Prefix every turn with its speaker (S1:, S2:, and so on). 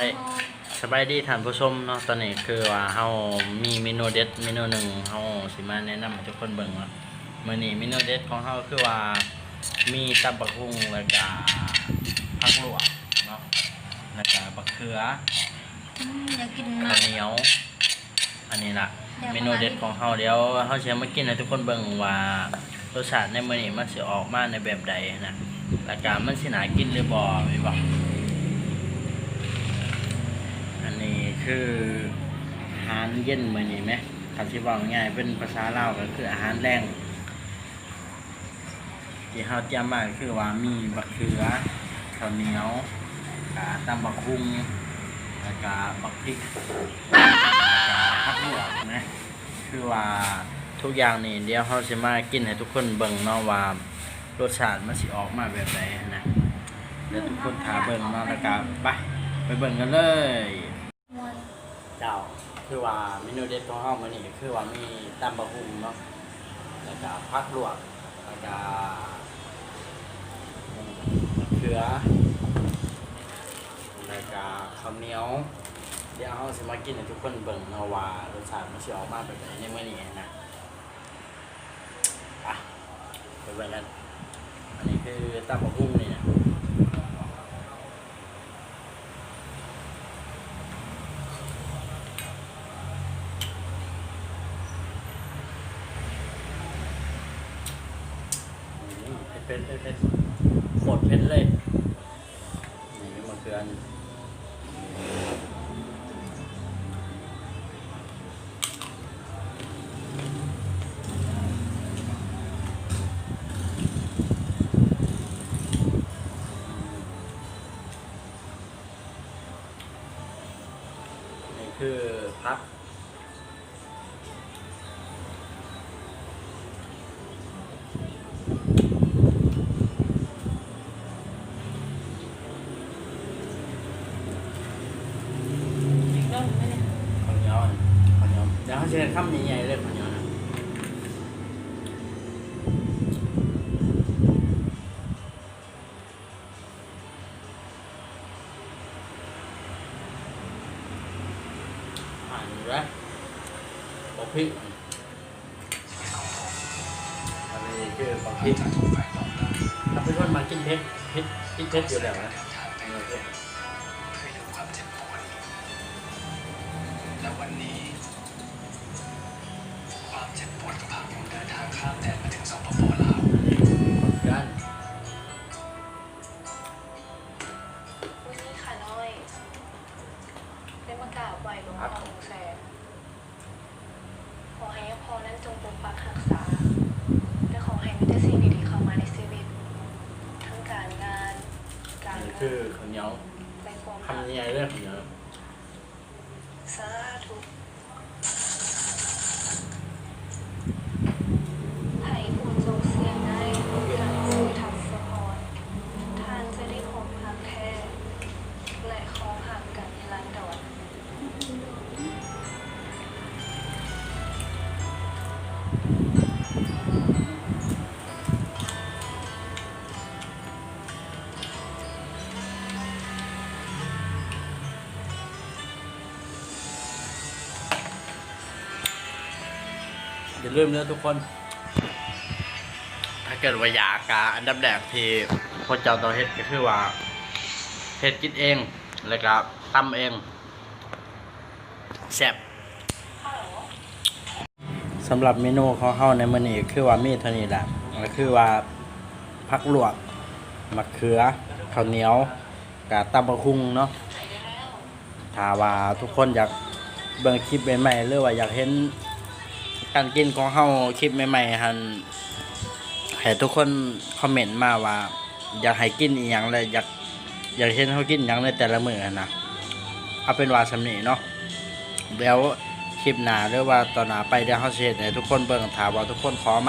S1: อ้สบายดีท่านผู้ชมเนาะตอนนี้คือว่าเฮามีเมนูเด็ดเมนูหนึ่งเฮาสิมาแนะนำให้ทุกคนเบิ่งว่ามื้อนี้เมนูเด็ดของเฮาคือว่ามีตับบักหุ่งแล้วก็ผักลวกเนาะแล้วก็บักเขือ
S2: อืมอยากกิน
S1: ข้า
S2: นะ
S1: วเหนียว อันนี้ล่ะ
S2: เดี๋ยว
S1: เมนูเด็ดของเฮาเดี๋ยวเฮาสิเอามากินให้ทุกคนเบิ่งว่ารสชาติในมื้อนี้มันสิออกมาในแบบใดนะแล้วก็มันสิน่ากินหรือบ่แม่นบ่ อันนี้คืออาหารเย็นเหมือนี้ไหมคำที่ว่าง่ายๆเป็นภาษาลาวก็คืออาหารแรงที่เขาเตรียมมาคือว่ามีบักเขือข้าวเหนียวกาตำบักคุงแล้วก็บักพริกแล้วก็ผักลวกนะคือว่าทุกอย่างนี่เดี๋ยวเขาจะมากินให้ทุกคนเบิ่งเนาะว่ารสชาติมันสิออกมาแบบไหนนะเดี๋ยวทุกคนถาเบิ่งเนาะแล้วก็ไปไปเบิ่งกันเลย เจ้า คือว่าเมนูเด็ดของเฮามื้อนี้คือว่ามีตำบักหุ่งเนาะแล้วก็ผักลวกแล้วก็เขือแล้วก็ข้าวเหนียวเดี๋ยวเฮาสิมากินให้ทุกคนเบิ่งเนาะว่ารสชาติมันสิออกมาเป็นไงในมื้อนี้นะไปไปเบิ่งกันอันนี้คือตำบักหุ่งนี่นะ อืม เผ็ดเผ็ดเผ็ดเผ็ดโคตรเผ็ดเลยนี่มะเขือนี่นี่คือพัก
S2: เหนีย
S1: วเดี๋ยวเขาจะทำใหญ่ๆเลยข้าวเหนียวนะอ่านอยู่แล้วบอกพริกอันนี้คือบอกพริกถ้าเป็นคนมากินเผ็ดเผ็ดกินเผ็ดอยู่แล้วนะโอเค
S3: เคยดูความเจ็บปวดและวันนี้ ข้ามแดนมาถึงสปปลาว
S1: อันนี้คนกัน
S2: วันนี้ขาน้อยได้มากราบไหว้หลวงพ่อหงแสนขอให้พ่อนั้นจงปกปักรักษา และขอให้มีแต่สิ่งดีๆเข้ามาในชีวิต ทั้งการงาน การ
S1: นี่
S2: เงิ
S1: คือนข้าวเหนียว
S2: และความรัก
S1: คำใหญ่ๆเลยข้าวเหนียว
S2: สาธุ อ
S1: ย่าลืมนะทุกคน ถ้าเกิดว่าอยากกาอันดับแรกที่พวกเจ้าต้องเฮ็ดก็คือว่าเฮ็ดกินเองแล้วก็ตำเองแซ่บสำหรับเมนูของเฮาในมื้อนี้คือว่ามีเท่านี้แหละก็คือว่าผักลวกมะเขือข้าวเหนียวกับตำบักหุ่งเนาะถ้าว่าทุกคนอยากเบิ่งคลิปใหม่ๆหรือว่าอยากเห็น การกินของเฮาคลิปใหม่ๆฮันให้ทุกคนคอมเมนต์มาว่า อยากให้กินอีหยังเลยอยากอยากเห็นเฮากินหยังในแต่ละมื้อนะเอาเป็นว่าสำนีเนาะแล้วคลิปหน้าหรือว่าตอนหน้าไปเดี๋ยวเฮาสิเฮ็ดให้ทุกคนเบิ่งถามว่าทุกคนขอม